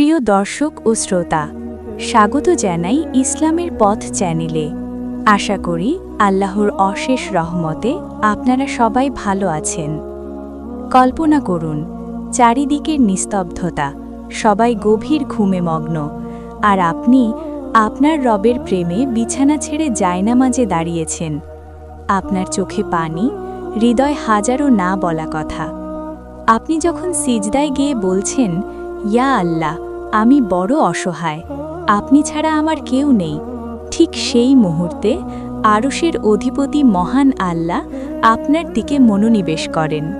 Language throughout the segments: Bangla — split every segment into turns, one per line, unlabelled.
প্রিয় দর্শক ও শ্রোতা, স্বাগত জানাই ইসলামের পথ চ্যানেলে। আশা করি আল্লাহর অশেষ রহমতে আপনারা সবাই ভালো আছেন। কল্পনা করুন, চারিদিকের নিস্তব্ধতা, সবাই গভীর ঘুমে মগ্ন, আর আপনি আপনার রবের প্রেমে বিছানা ছেড়ে জায়নামাজে দাঁড়িয়েছেন। আপনার চোখে পানি, হৃদয় হাজারো না বলা কথা। আপনি যখন সিজদায় গিয়ে বলছেন, ইয়া আল্লাহ আমি বড় অসহায়। আপনি ছাড়া আমার কেউ নেই। ঠিক সেই মুহূর্তে আরশের অধিপতি মহান আল্লাহ আপনার দিকে মনোনিবেশ করেন।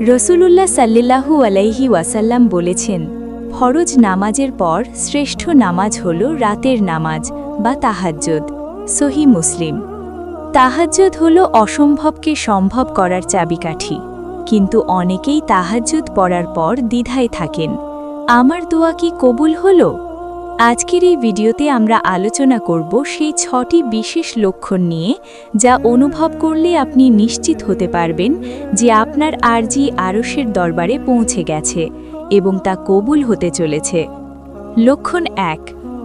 রসুলুল্লাহ সাল্লিল্লাহু আলাইহি ওয়াসাল্লাম বলেছেন, ফরজ নামাজের পর শ্রেষ্ঠ নামাজ হল রাতের নামাজ বা তাহাজ্জুদ। সহি মুসলিম। তাহাজ্জুদ হল অসম্ভবকে সম্ভব করার চাবিকাঠি। কিন্তু অনেকেই তাহাজ্জুদ পড়ার পর দ্বিধায় থাকেন। আমার দোয়া কি কবুল হলো? আজকের এই ভিডিওতে আমরা আলোচনা করব সেই ছটি বিশেষ লক্ষণ নিয়ে, যা অনুভব করলে আপনি নিশ্চিত হতে পারবেন যে আপনার আরজি আরশের দরবারে পৌঁছে গেছে এবং তা কবুল হতে চলেছে। লক্ষণ এক,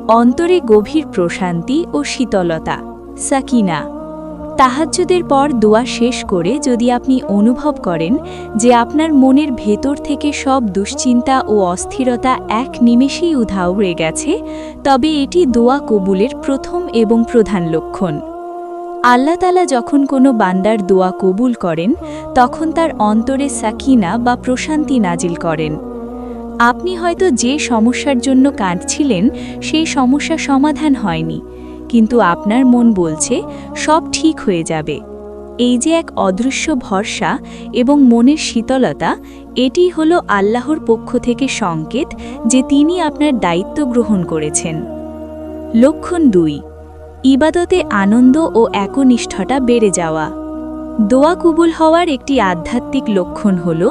অন্তরে গভীর প্রশান্তি ও শীতলতা। সাকিনা তাহাজ্জুদের পর দোয়া শেষ করে যদি আপনি অনুভব করেন যে আপনার মনের ভেতর থেকে সব দুশ্চিন্তা ও অস্থিরতা এক নিমেষেই উধাও হয়ে গেছে, তবে এটি দোয়া কবুলের প্রথম এবং প্রধান লক্ষণ। আল্লাহ তালা যখন কোনো বান্দার দোয়া কবুল করেন, তখন তার অন্তরে সাকিনা বা প্রশান্তি নাজিল করেন। আপনি হয়তো যে সমস্যার জন্য কাঁদছিলেন, সেই সমস্যা সমাধান হয়নি। কিন্তু আপনার মন বলছে, সব ঠিক হয়ে যাবে। এই যে এক অদৃশ্য ভরসা এবং মনের শীতলতা, এটি হলো আল্লাহর পক্ষ থেকে সংকেত যে তিনি আপনার দায়িত্ব গ্রহণ করেছেন। লক্ষণ দুই, ইবাদতে আনন্দ ও একনিষ্ঠতা বেড়ে যাওয়া। দোয়া কুবুল হওয়ার একটি আধ্যাত্মিক লক্ষণ হল,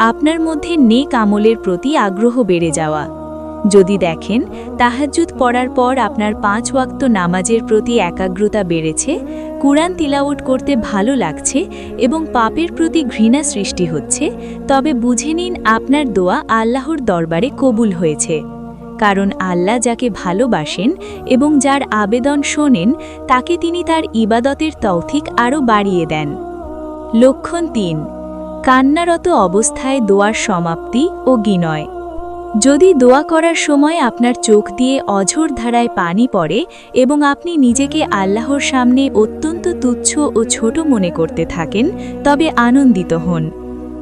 আপনার মধ্যে নেক আমলের প্রতি আগ্রহ বেড়ে যাওয়া। যদি দেখেন, তাহাজ্জুদ পড়ার পর আপনার পাঁচ ওয়াক্ত নামাজের প্রতি একাগ্রতা বেড়েছে, কুরআন তিলাউট করতে ভালো লাগছে এবং পাপের প্রতি ঘৃণা সৃষ্টি হচ্ছে, তবে বুঝে নিন আপনার দোয়া আল্লাহর দরবারে কবুল হয়েছে। কারণ আল্লাহ যাকে ভালোবাসেন এবং যার আবেদন শোনেন, তাকে তিনি তার ইবাদতের তৌথিক আরও বাড়িয়ে দেন। লক্ষণ তিন, কান্নারত অবস্থায় দোয়ার সমাপ্তি ও গিনয় যদি দোয়া করার সময় আপনার চোখ দিয়ে অঝোর ধারায় পানি পড়ে এবং আপনি নিজেকে আল্লাহর সামনে অত্যন্ত তুচ্ছ ও ছোট মনে করতে থাকেন, তবে আনন্দিত হন।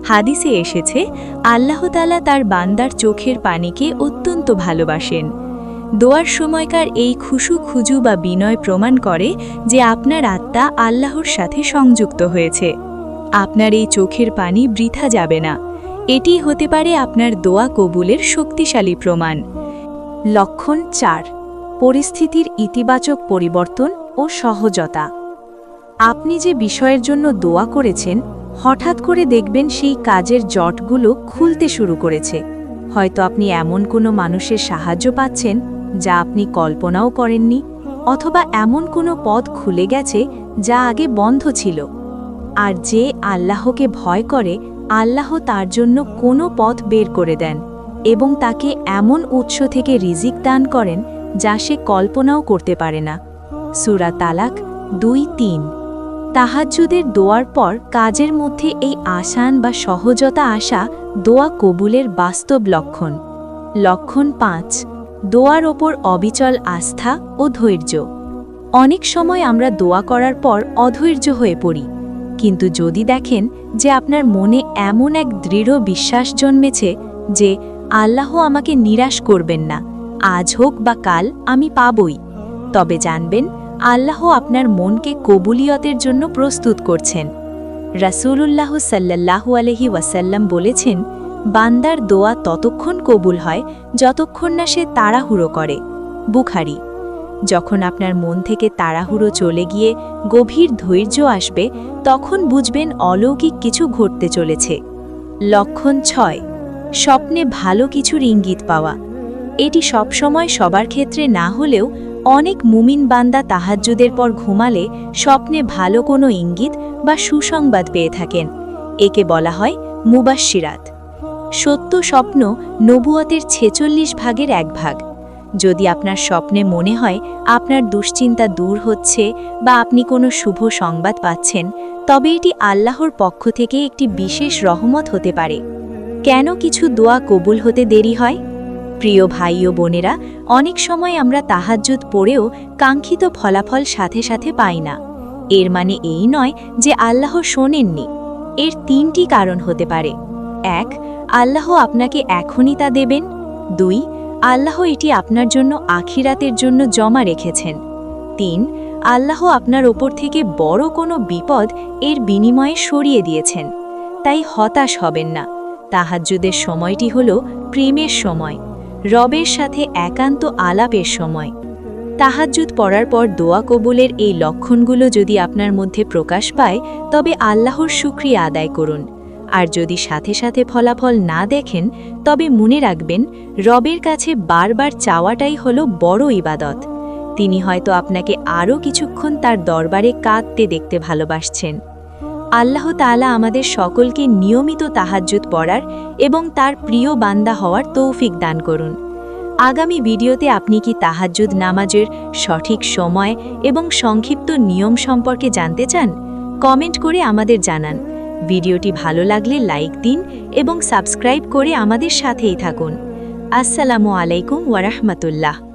হাদিসে এসেছে আল্লাহতালা তার বান্দার চোখের পানিকে অত্যন্ত ভালোবাসেন। দোয়ার সময়কার এই খুশু খুজু বা বিনয় প্রমাণ করে যে আপনার আত্মা আল্লাহর সাথে সংযুক্ত হয়েছে। আপনার এই চোখের পানি বৃথা যাবে না। এটি হতে পারে আপনার দোয়া কবুলের শক্তিশালী প্রমাণ। লক্ষণ চার, পরিস্থিতির ইতিবাচক পরিবর্তন ও সহজতা। আপনি যে বিষয়ের জন্য দোয়া করেছেন, হঠাৎ করে দেখবেন সেই কাজের জটগুলো খুলতে শুরু করেছে। হয়তো আপনি এমন কোনো মানুষের সাহায্য পাচ্ছেন, যা আপনি কল্পনাও করেননি, অথবা এমন কোনো পথ খুলে গেছে, যা আগে বন্ধ ছিল। আর যে আল্লাহকে ভয় করে আল্লাহ তার জন্য কোনো পথ বের করে দেন এবং তাকে এমন উৎস থেকে রিজিক দান করেন যা সে কল্পনাও করতে পারে না। সুরা তালাক দুই তিন। তাহাজ্জুদের দোয়ার পর কাজের মধ্যে এই আসান বা সহজতা আসা দোয়া কবুলের বাস্তব লক্ষণ। লক্ষণ পাঁচ, দোয়ার ওপর অবিচল আস্থা ও ধৈর্য। অনেক সময় আমরা দোয়া করার পর অধৈর্য হয়ে পড়ি। কিন্তু যদি দেখেন যে আপনার মনে এমন এক দৃঢ় বিশ্বাস জন্মেছে যে আল্লাহ আমাকে নিরাশ করবেন না, আজ হোক বা কাল আমি পাবই। তবে জানবেন, আল্লাহ আপনার মনকে কবুলিয়তের জন্য প্রস্তুত করছেন। রাসূলুল্লাহ সাল্লাল্লাহু আলহি ওয়াসাল্লাম বলেছেন, বান্দার দোয়া ততক্ষণ কবুল হয় যতক্ষণ না সে তাড়াহুড়ো করে। বুখারি যখন আপনার মন থেকে তাড়াহুড়ো চলে গিয়ে গভীর ধৈর্য আসবে, তখন বুঝবেন অলৌকিক কিছু ঘটতে চলেছে। লক্ষণ ছয়, স্বপ্নে ভালো কিছুর ইঙ্গিত পাওয়া। এটি সবসময় সবার ক্ষেত্রে না হলেও অনেক মুমিন বান্দা তাহাজ্জুদের পর ঘুমালে স্বপ্নে ভালো কোনো ইঙ্গিত বা সুসংবাদ পেয়ে থাকেন। একে বলা হয় মুবাশিরাত সত্য স্বপ্ন নবুয়তের ছেচল্লিশ ভাগের এক ভাগ। যদি আপনার স্বপ্নে মনে হয় আপনার দুশ্চিন্তা দূর হচ্ছে বা আপনি কোনো শুভ সংবাদ পাচ্ছেন, তবে এটি আল্লাহর পক্ষ থেকে একটি বিশেষ রহমত হতে পারে। কেন কিছু দোয়া কবুল হতে দেরি হয়? প্রিয় ভাই ও বোনেরা, অনেক সময় আমরা তাহাজ্জুদ পড়েও কাঙ্ক্ষিত ফলাফল সাথে সাথে পাই না। এর মানে এই নয় যে আল্লাহ শোনেননি। এর তিনটি কারণ হতে পারে। এক, আল্লাহ আপনাকে এখনই তা দেবেন। দুই আল্লাহ এটি আপনার জন্য আখিরাতের জন্য জমা রেখেছেন। তিন, আল্লাহ আপনার ওপর থেকে বড় কোনো বিপদ এর বিনিময়ে সরিয়ে দিয়েছেন। তাই হতাশ হবেন না। তাহাজ্জুদের সময়টি হল প্রেমের সময়, রবের সাথে একান্ত আলাপের সময়। তাহাজ্জুদ পড়ার পর দোয়া কবুলের এই লক্ষণগুলো যদি আপনার মধ্যে প্রকাশ পায়, তবে আল্লাহর শুক্রিয়া আদায় করুন। আর যদি সাথে সাথে ফলাফল না দেখেন, তবে মনে রাখবেন, রবের কাছে বারবার চাওয়াটাই হলো বড় ইবাদত। তিনি হয়তো আপনাকে আরও কিছুক্ষণ তার দরবারে কাঁদতে দেখতে ভালোবাসছেন। আল্লাহ তাআলা আমাদের সকলকে নিয়মিত তাহাজ্জুদ পড়ার এবং তার প্রিয় বান্দা হওয়ার তৌফিক দান করুন। আগামী ভিডিওতে আপনি কি তাহাজ্জুদ নামাজের সঠিক সময় এবং সংক্ষিপ্ত নিয়ম সম্পর্কে জানতে চান? কমেন্ট করে আমাদের জানান। ভিডিওটি ভালো লাগলে লাইক দিন এবং সাবস্ক্রাইব করে আমাদের সাথেই থাকুন। আসসালামু আলাইকুম ওয়ারাহমাতুল্লাহ